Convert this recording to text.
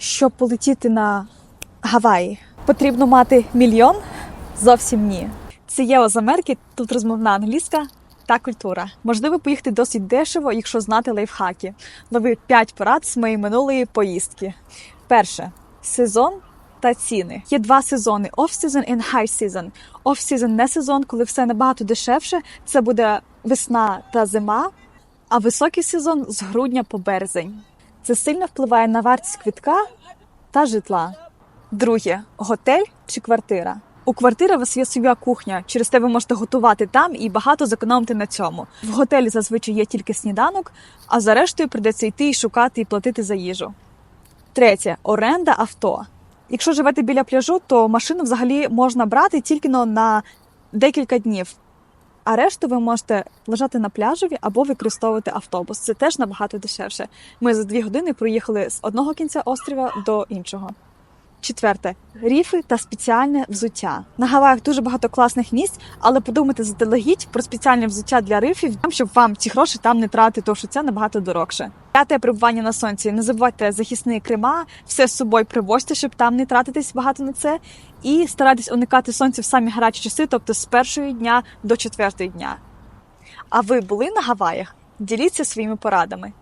Щоб полетіти на Гаваї, потрібно мати мільйон? Зовсім ні. Це ЄО з Америки, тут розмовна англійська та культура. Можливо, поїхати досить дешево, якщо знати лайфхаки. Лови 5 порад з моєї минулої поїздки. Перше сезон та ціни. Є два сезони: off-season і high-season. Off-season – не сезон, коли все набагато дешевше. Це буде весна та зима. А високий сезон з грудня по березень. Це сильно впливає на вартість квитка та житла. Друге готель чи квартира. У квартири у вас є своя кухня, через те ви можете готувати там і багато зекономити на цьому. В готелі зазвичай є тільки сніданок, а за рештою придеться йти і шукати і платити за їжу. Третє оренда авто. Якщо живете біля пляжу, то машину взагалі можна брати тільки на декілька днів. А решту ви можете лежати на пляжові або використовувати автобус. Це теж набагато дешевше. Ми за дві години проїхали з одного кінця острова до іншого. Четверте ріфи та спеціальне взуття. На Гаваях дуже багато класних місць, але подумайте заздалегідь про спеціальне взуття для рифів, щоб вам ці гроші там не тратити, тому що це набагато дорогше. П'яте перебування на сонці. Не забувайте захисні крема, все з собою привозьте, щоб там не тратитись багато на це. І старайтесь уникати сонця в самі гарячі часи, тобто з першої дня до четвертої дня. А ви були на Гаваях? Діліться своїми порадами.